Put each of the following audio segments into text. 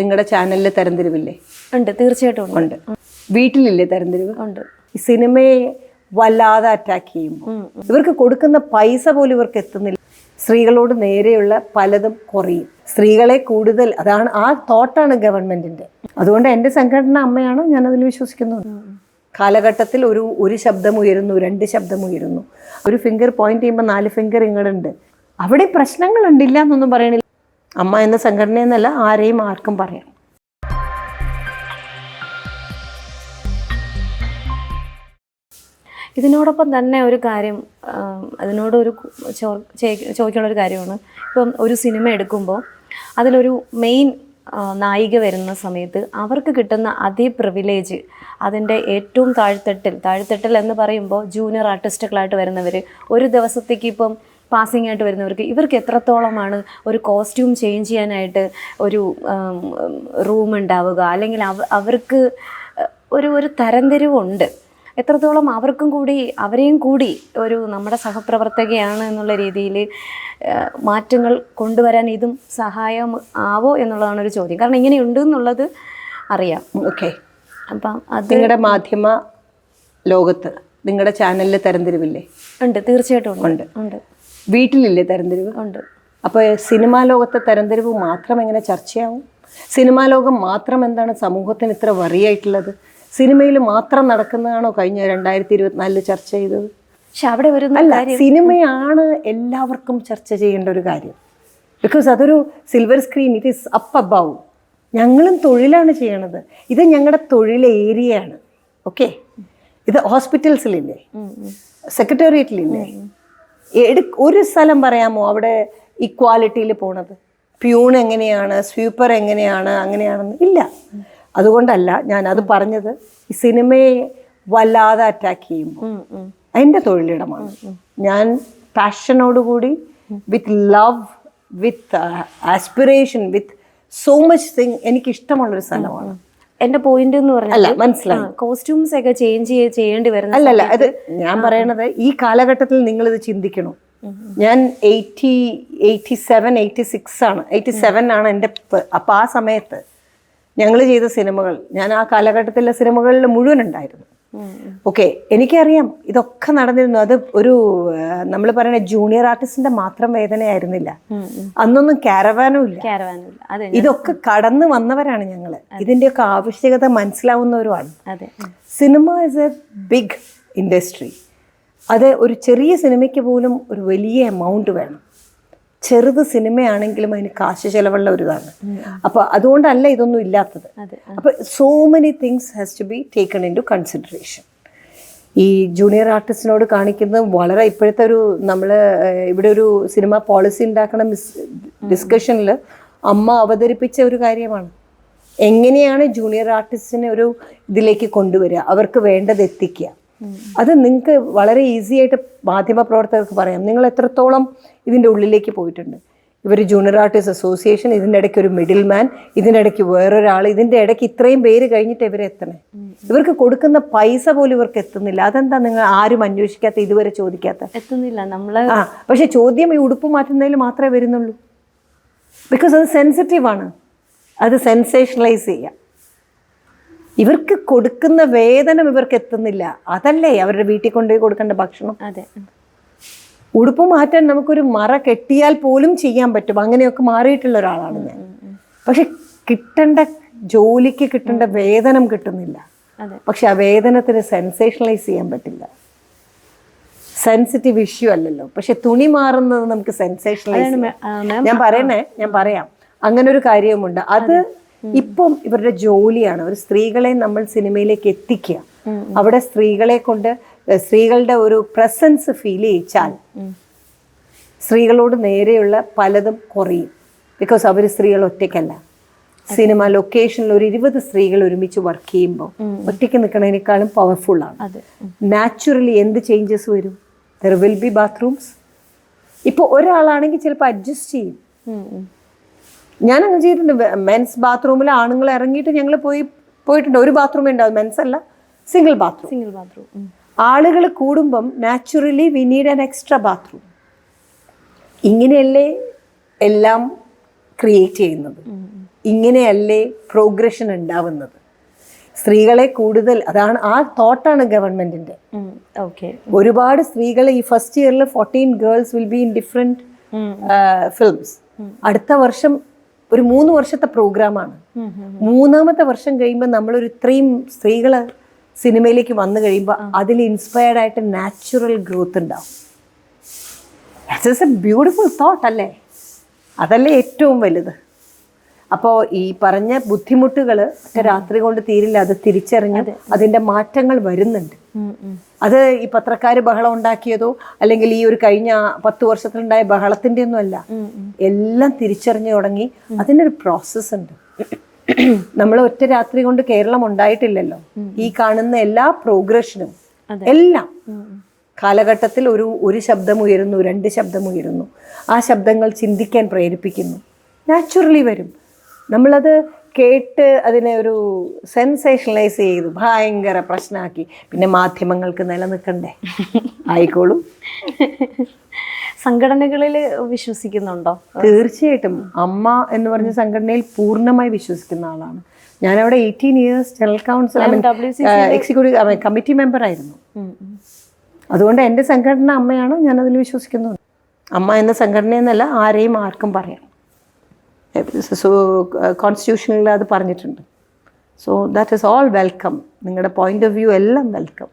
നിങ്ങളുടെ ചാനലിൽ തരംതിരിവില്ലേ? ഉണ്ട് തീർച്ചയായിട്ടും ഉണ്ട്. വീട്ടിലില്ലേ തരംതിരിവ്? ഉണ്ട്. ഈ സിനിമയെ വല്ലാതെ അറ്റാക്ക് ചെയ്യുമ്പോൾ ഇവർക്ക് കൊടുക്കുന്ന പൈസ പോലും ഇവർക്ക് എത്തുന്നില്ല. സ്ത്രീകളോട് നേരെയുള്ള പലതും കുറയും. സ്ത്രീകളെ കൂടുതൽ അതാണ് ആ തോട്ടാണ് ഗവൺമെന്റിന്റെ. അതുകൊണ്ട് എന്റെ സംഘടന അമ്മയാണ് ഞാൻ അതിൽ വിശ്വസിക്കുന്നത് കാലഘട്ടത്തിൽ ഒരു ഒരു ശബ്ദം ഉയരുന്നു രണ്ട് ശബ്ദം ഉയരുന്നു. ഒരു ഫിംഗർ പോയിന്റ് ചെയ്യുമ്പോൾ നാല് ഫിംഗർ ഇങ്ങോട്ടുണ്ട് അവിടെ പ്രശ്നങ്ങളുണ്ട് ഇല്ല എന്നൊന്നും പറയണില്ല. അമ്മ എന്ന സംഘടന എന്നല്ല ആരെയും ആർക്കും പറയാം. ഇതിനോടൊപ്പം തന്നെ ഒരു കാര്യം അതിനോടൊരു ചോദിക്കാനുള്ള ഒരു കാര്യമാണ്. ഇപ്പം ഒരു സിനിമ എടുക്കുമ്പോൾ അതിലൊരു മെയിൻ നായിക വരുന്ന സമയത്ത് അവർക്ക് കിട്ടുന്ന അതേ പ്രിവിലേജ് അതിന്റെ ഏറ്റവും താഴ്ത്തട്ടിൽ താഴ്ത്തട്ടിൽ എന്ന് പറയുമ്പോൾ ജൂനിയർ ആർട്ടിസ്റ്റുകളായിട്ട് വരുന്നവർ ഒരു ദിവസത്തേക്ക് ഇപ്പം പാസിംഗ് ആയിട്ട് വരുന്നവർക്ക് ഇവർക്ക് എത്രത്തോളമാണ് ഒരു കോസ്റ്റ്യൂം ചേഞ്ച് ചെയ്യാനായിട്ട് ഒരു റൂം ഉണ്ടാവുക? അല്ലെങ്കിൽ അവ അവർക്ക് ഒരു ഒരു തരംതിരിവുണ്ട്. എത്രത്തോളം അവർക്കും കൂടി അവരെയും കൂടി ഒരു നമ്മുടെ സഹപ്രവർത്തകയാണ് എന്നുള്ള രീതിയിൽ മാറ്റങ്ങൾ കൊണ്ടുവരാൻ ഇതും സഹായം ആവോ എന്നുള്ളതാണ് ഒരു ചോദ്യം. കാരണം ഇങ്ങനെയുണ്ട് എന്നുള്ളത് അറിയാം. ഓക്കെ. അപ്പം അത് നിങ്ങളുടെ മാധ്യമ ലോകത്ത് നിങ്ങളുടെ ചാനലിൽ തരംതിരിവില്ലേ? ഉണ്ട്. തീർച്ചയായിട്ടും ഉണ്ട്. ഉണ്ട്. വീട്ടിലില്ലേ തരംതിരിവ്? ഉണ്ട്. അപ്പോൾ സിനിമാ ലോകത്തെ തരംതിരിവ് മാത്രം എങ്ങനെ ചർച്ചയാവും? സിനിമാ ലോകം മാത്രം എന്താണ് സമൂഹത്തിന് ഇത്ര വറിയായിട്ടുള്ളത്? സിനിമയിൽ മാത്രം നടക്കുന്നതാണോ കഴിഞ്ഞ രണ്ടായിരത്തി ഇരുപത്തിനാലിൽ ചർച്ച ചെയ്തത്? പക്ഷെ അവിടെ വരുന്ന അല്ല സിനിമയാണ് എല്ലാവർക്കും ചർച്ച ചെയ്യേണ്ട ഒരു കാര്യം. ബിക്കോസ് അതൊരു silver screen it is up above ഞങ്ങളും തൊഴിലാണ് ചെയ്യണത്. ഇത് ഞങ്ങളുടെ തൊഴിൽ ഏരിയയാണ് ഓക്കെ ഇത് ഹോസ്പിറ്റൽസിലില്ലേ സെക്രട്ടേറിയറ്റിലില്ലേ ഒരു സ്ഥലം പറയാമോ അവിടെ ഇക്വാലിറ്റിയിൽ പോണത്? പ്യൂൺ എങ്ങനെയാണ്? സ്വീപ്പർ എങ്ങനെയാണ്? അങ്ങനെയാണെന്ന് ഇല്ല. അതുകൊണ്ടല്ല ഞാൻ അത് പറഞ്ഞത് ഈ സിനിമയെ വല്ലാതെ അറ്റാക്ക് ചെയ്യുമ്പോൾ. എന്റെ തൊഴിലിടമാണ്. ഞാൻ പാഷനോടുകൂടി with love with aspiration with so much thing എനിക്കിഷ്ടമുള്ളൊരു സ്ഥലമാണ്. എന്റെ പോയിന്റ് എന്ന് പറഞ്ഞാൽ മനസ്സിലായി. കോസ്റ്റ്യൂംസ് ഒക്കെ ചേഞ്ച് ചെയ്യേണ്ടി വരുന്ന അല്ല അത് ഞാൻ പറയണത് ഈ കാലഘട്ടത്തിൽ നിങ്ങൾ ഇത് ചിന്തിക്കണം. ഞാൻ eighty eighty seven eighty six ആണ് എയ്റ്റി സെവൻ ആണ് എന്റെ അപ്പൊ ആ സമയത്ത് ഞങ്ങൾ ചെയ്ത സിനിമകൾ ഞാൻ ആ കാലഘട്ടത്തിലെ സിനിമകളിൽ മുഴുവൻ ഉണ്ടായിരുന്നു. ഓക്കെ എനിക്കറിയാം ഇതൊക്കെ നടന്നിരുന്നു. അത് ഒരു നമ്മൾ പറയുന്ന ജൂനിയർ ആർട്ടിസ്റ്റിന്റെ മാത്രം വേദനയായിരുന്നില്ല. അന്നൊന്നും കാരവാനും ഇല്ല. ഇതൊക്കെ കടന്നു വന്നവരാണ് ഞങ്ങൾ ഇതിന്റെയൊക്കെ ആവശ്യകത മനസ്സിലാവുന്നവരുമാണ് cinema is a big industry അത് ഒരു ചെറിയ സിനിമയ്ക്ക് പോലും ഒരു വലിയ എമൗണ്ട് വേണം. ചെറുത് സിനിമയാണെങ്കിലും അതിന് കാശ് ചെലവുള്ള ഒരു ഇതാണ് അപ്പോൾ അതുകൊണ്ടല്ല ഇതൊന്നും ഇല്ലാത്തത്. അപ്പോൾ so many things has to be taken into consideration ഈ ജൂനിയർ ആർട്ടിസ്റ്റിനോട് കാണിക്കുന്നത് വളരെ ഇപ്പോഴത്തെ ഒരു നമ്മൾ ഇവിടെ ഒരു സിനിമ പോളിസി ഉണ്ടാക്കണ മിസ് ഡിസ്കഷനിൽ അമ്മ അവതരിപ്പിച്ച ഒരു കാര്യമാണ്. എങ്ങനെയാണ് ജൂനിയർ ആർട്ടിസ്റ്റിനെ ഒരു ഇതിലേക്ക് കൊണ്ടുവരിക? അവർക്ക് വേണ്ടത് എത്തിക്കുക. അത് നിങ്ങൾക്ക് വളരെ ഈസി ആയിട്ട് മാധ്യമ പ്രവർത്തകർക്ക് പറയാം. നിങ്ങൾ എത്രത്തോളം ഇതിന്റെ ഉള്ളിലേക്ക് പോയിട്ടുണ്ട്. ഇവർ ജൂനിയർ ആർട്ടിസ്റ്റ് അസോസിയേഷൻ ഇതിന്റെ ഇടയ്ക്ക് ഒരു മിഡിൽ മാൻ ഇതിന്റെ ഇടയ്ക്ക് വേറൊരാൾ ഇതിന്റെ ഇടയ്ക്ക് ഇത്രയും പേര് കഴിഞ്ഞിട്ട് ഇവരെ എത്തണേ? ഇവർക്ക് കൊടുക്കുന്ന പൈസ പോലും ഇവർക്ക് എത്തുന്നില്ല. അതെന്താ നിങ്ങൾ ആരും അന്വേഷിക്കാത്ത ഇതുവരെ ചോദിക്കാത്ത? എത്തുന്നില്ല. നമ്മൾ ആ പക്ഷെ ചോദ്യം ഈ ഉടുപ്പ് മാറ്റുന്നതിൽ മാത്രമേ വരുന്നുള്ളൂ. ബിക്കോസ് അത് സെൻസിറ്റീവ് ആണ്. അത് സെൻസേഷണലൈസ് ചെയ്യാം. ഇവർക്ക് കൊടുക്കുന്ന വേതനം ഇവർക്ക് എത്തുന്നില്ല. അതല്ലേ അവരുടെ വീട്ടിൽ കൊണ്ടുപോയി കൊടുക്കേണ്ട ഭക്ഷണം? അതെ. ഉടുപ്പ് മാറ്റാൻ നമുക്കൊരു മറ കെട്ടിയാൽ പോലും ചെയ്യാൻ പറ്റും. അങ്ങനെയൊക്കെ മാറിയിട്ടുള്ള ഒരാളാണ് ഞാൻ. പക്ഷെ കിട്ടേണ്ട ജോലിക്ക് കിട്ടേണ്ട വേതനം കിട്ടുന്നില്ല. പക്ഷെ ആ വേതനത്തിന് സെൻസേഷണലൈസ് ചെയ്യാൻ പറ്റില്ല. സെൻസിറ്റീവ് ഇഷ്യൂ അല്ലല്ലോ. പക്ഷെ തുണി മാറുന്നത് നമുക്ക് സെൻസേഷണലൈസ് ഞാൻ പറയണേ ഞാൻ പറയാം. അങ്ങനെ ഒരു കാര്യവുമുണ്ട് അത്. ഇപ്പം ഇവരുടെ ജോലിയാണ്. ഒരു സ്ത്രീകളെ നമ്മൾ സിനിമയിലേക്ക് എത്തിക്കുക. അവിടെ സ്ത്രീകളെ കൊണ്ട് സ്ത്രീകളുടെ ഒരു പ്രസൻസ് ഫീൽ ചെയ്യിച്ചാൽ സ്ത്രീകളോട് നേരെയുള്ള പലതും കുറയും. ബിക്കോസ് അവർ സ്ത്രീകൾ ഒറ്റയ്ക്കല്ല. സിനിമ ലൊക്കേഷനിൽ ഒരു ഇരുപത് സ്ത്രീകൾ ഒരുമിച്ച് വർക്ക് ചെയ്യുമ്പോൾ ഒറ്റയ്ക്ക് നിൽക്കുന്നതിനേക്കാളും പവർഫുൾ ആണ്. നാച്ചുറലി എന്ത് ചേഞ്ചസ് വരും? ദർ വിൽ ബി ബാത്റൂംസ് ഇപ്പോൾ ഒരാളാണെങ്കിൽ ചിലപ്പോൾ അഡ്ജസ്റ്റ് ചെയ്യും. ഞാൻ അങ്ങനെ ചെയ്തിട്ടുണ്ട് മെൻസ് ബാത്റൂമിൽ ആണുങ്ങൾ ഇറങ്ങിയിട്ട് ഞങ്ങൾ പോയി പോയിട്ടുണ്ട്. ഒരു ബാത്റൂമേ ഉണ്ടാവും. മെൻസ് അല്ല സിംഗിൾ ബാത്റൂം സിംഗിൾ ബാത്റൂം ആളുകൾ കൂടുമ്പം naturally we need an extra bathroom ഇങ്ങനെയല്ലേ എല്ലാം ക്രിയേറ്റ് ചെയ്യുന്നത്? ഇങ്ങനെയല്ലേ പ്രോഗ്രഷൻ ഉണ്ടാവുന്നത്? സ്ത്രീകളെ കൂടുതൽ അതാണ് ആ തോട്ടാണ് ഗവൺമെന്റിന്റെ. ഓക്കെ ഒരുപാട് സ്ത്രീകൾ ഈ ഫസ്റ്റ് ഇയറിൽ fourteen girls will be in different films അടുത്ത വർഷം ഒരു മൂന്ന് വർഷത്തെ പ്രോഗ്രാമാണ് മൂന്നാമത്തെ വർഷം കഴിയുമ്പോൾ നമ്മളൊരു ഇത്രയും സ്ത്രീകൾ സിനിമയിലേക്ക് വന്നു കഴിയുമ്പോൾ അതിൽ ഇൻസ്പയർഡ് ആയിട്ട് നാച്ചുറൽ ഗ്രോത്ത് ഉണ്ടാവും. ഇറ്റ്സ് എ ബ്യൂട്ടിഫുൾ തോട്ട് അല്ലേ? അതല്ലേ ഏറ്റവും വലുത്. അപ്പോൾ ഈ പറഞ്ഞ ബുദ്ധിമുട്ടുകൾ രാത്രി കൊണ്ട് തീരില്ല അത് തിരിച്ചറിഞ്ഞ് അതിന്റെ മാറ്റങ്ങൾ വരുന്നുണ്ട്. അത് ഈ പത്രക്കാർ ബഹളം ഉണ്ടാക്കിയതോ അല്ലെങ്കിൽ ഈ ഒരു കഴിഞ്ഞ പത്ത് വർഷത്തിലുണ്ടായ ബഹളത്തിന്റെ ഒന്നും അല്ല. എല്ലാം തിരിച്ചറിഞ്ഞു തുടങ്ങി അതിനൊരു പ്രോസസ്സ് ഉണ്ട്. നമ്മൾ ഒറ്റ രാത്രി കൊണ്ട് കേരളം ഉണ്ടായിട്ടില്ലല്ലോ. ഈ കാണുന്ന എല്ലാ പ്രോഗ്രഷനും എല്ലാം. കാലഘട്ടത്തിൽ ഒരു ഒരു ശബ്ദം ഉയരുന്നു രണ്ട് ശബ്ദം ഉയരുന്നു ആ ശബ്ദങ്ങൾ ചിന്തിക്കാൻ പ്രേരിപ്പിക്കുന്നു. നാച്ചുറലി വരും. നമ്മളത് കേട്ട് അതിനെ ഒരു സെൻസേഷണലൈസ് ചെയ്ത് ഭയങ്കര പ്രശ്നമാക്കി പിന്നെ മാധ്യമങ്ങൾക്ക് നിലനിൽക്കണ്ടേ? ആയിക്കോളും. സംഘടനകളിൽ വിശ്വസിക്കുന്നുണ്ടോ? തീർച്ചയായിട്ടും. അമ്മ എന്ന് പറഞ്ഞ സംഘടനയിൽ പൂർണമായി വിശ്വസിക്കുന്ന ആളാണ്. ഞാൻ ഞാനവിടെ eighteen years general council executive committee member ആയിരുന്നു. അതുകൊണ്ട് എന്റെ സംഘടന അമ്മയാണ് ഞാനതിൽ വിശ്വസിക്കുന്നു അമ്മ എന്ന സംഘടന എന്നല്ല ആരെയും ആർക്കും പറയാം. കോൺസ്റ്റിറ്റ്യൂഷനിൽ അത് പറഞ്ഞിട്ടുണ്ട്. So that is all welcome നിങ്ങളുടെ പോയിന്റ് ഓഫ് വ്യൂ എല്ലാം വെൽക്കം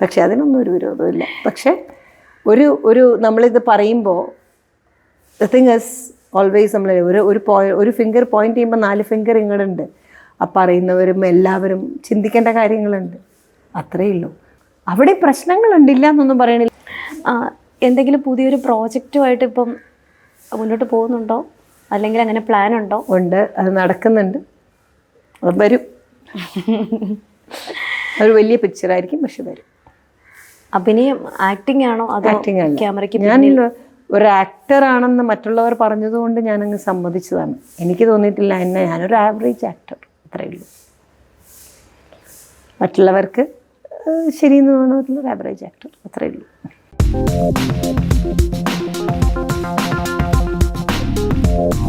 പക്ഷെ അതിനൊന്നും ഒരു വിരോധമില്ല പക്ഷേ ഒരു ഒരു നമ്മളിത് പറയുമ്പോൾ ദ തിങ് ഇസ് ഓൾവേസ് നമ്മൾ ഒരു ഒരു പോയി ഒരു ഫിംഗർ പോയിന്റ് ചെയ്യുമ്പോൾ നാല് ഫിംഗർ ഇങ്ങോട്ടുണ്ട് ആ പറയുന്നവരും എല്ലാവരും ചിന്തിക്കേണ്ട കാര്യങ്ങളുണ്ട്. അത്രയേ ഉള്ളൂ. അവിടെ പ്രശ്നങ്ങളുണ്ടില്ല എന്നൊന്നും പറയണില്ല. എന്തെങ്കിലും പുതിയൊരു പ്രോജക്റ്റുമായിട്ട് ഇപ്പം മുന്നോട്ട് പോകുന്നുണ്ടോ? അല്ലെങ്കിൽ അങ്ങനെ പ്ലാൻ ഉണ്ടോ? ഉണ്ട്. അത് നടക്കുന്നുണ്ട്. അത് വരും. ഒരു വലിയ പിക്ചർ ആയിരിക്കും പക്ഷെ വരും. അഭിനയം ആക്ടിംഗ് ആണോ? അതോ അല്ല ക്യാമറയ്ക്ക് ഞാൻ ഒരു ആക്ടർ ആണെന്ന് മറ്റുള്ളവർ പറഞ്ഞതുകൊണ്ട് അങ്ങ് സമ്മതിച്ചതാണ്. എനിക്ക് തോന്നിയിട്ടില്ല. എന്നെ ഞാനൊരു ആവറേജ് ആക്ടർ അത്രയേ ഉള്ളൂ. മറ്റുള്ളവർക്ക് ശരിയെന്ന് തോന്നുന്നതിൽ ആവറേജ് ആക്ടർ അത്രയേ ഉള്ളൂ. Bye.